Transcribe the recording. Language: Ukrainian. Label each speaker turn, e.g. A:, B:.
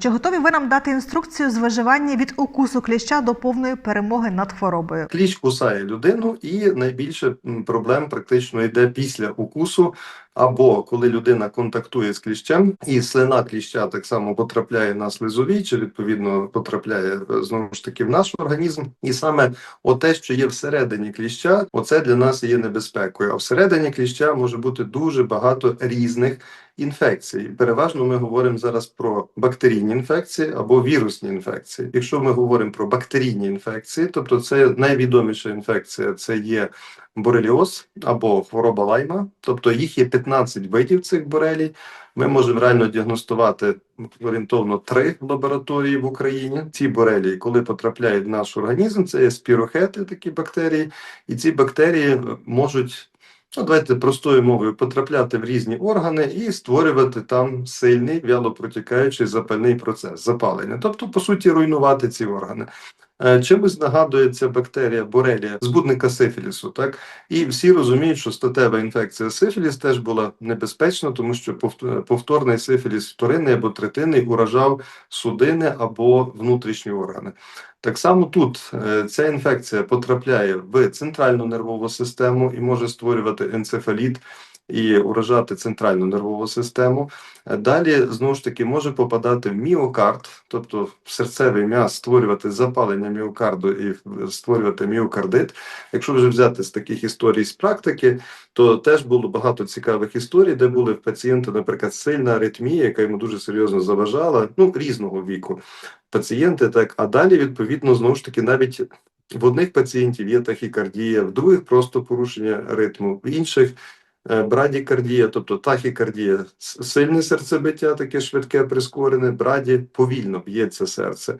A: Чи готові ви нам дати інструкцію з виживання від укусу кліща до повної перемоги над хворобою?
B: Кліщ кусає людину, і найбільше проблем практично йде після укусу, або коли людина контактує з кліщем, і слина кліща так само потрапляє на слизові, чи відповідно потрапляє е, знову ж таки в наш організм. І саме оте, що є всередині кліща, оце для нас є небезпекою. А всередині кліща може бути дуже багато різних інфекцій. Переважно ми говоримо зараз про бактерійні інфекції або вірусні інфекції. Якщо ми говоримо про бактерійні інфекції, тобто це найвідоміша інфекція, це є бореліоз або хвороба лайма, тобто їх є 15 видів цих борелій. Ми можемо реально діагностувати орієнтовно три лабораторії в Україні. Ці борелії, коли потрапляють в наш організм, це є спірохети, такі бактерії, і ці бактерії можуть. Ну, давайте простою мовою потрапляти в різні органи і створювати там сильний вялопротікаючий запальний процес запалення, тобто, по суті, руйнувати ці органи. Е, Чимось нагадує ця бактерія борелія, збудника сифілісу, так і всі розуміють, що статева інфекція сифіліс теж була небезпечна, тому що повт- повторний сифіліс вторинний або третинний уражав судини або внутрішні органи. Так само тут е, ця інфекція потрапляє в центральну нервову систему і може створювати енцефаліт і уражати центральну нервову систему. Е, Далі знову ж таки може попадати в міокард, тобто в серцевий м'яз, створювати запалення міокарду і створювати міокардит. Якщо вже взяти з таких історій з практики, то теж було багато цікавих історій, де були в пацієнта, наприклад, сильна аритмія, яка йому дуже серйозно заважала, ну різного віку пацієнти. Так, а далі відповідно знову ж таки навіть. В одних пацієнтів є тахікардія, в других просто порушення ритму, в інших е, брадікардія, тобто тахікардія, сильне серцебиття, таке швидке, прискорене, браді повільно б'ється серце.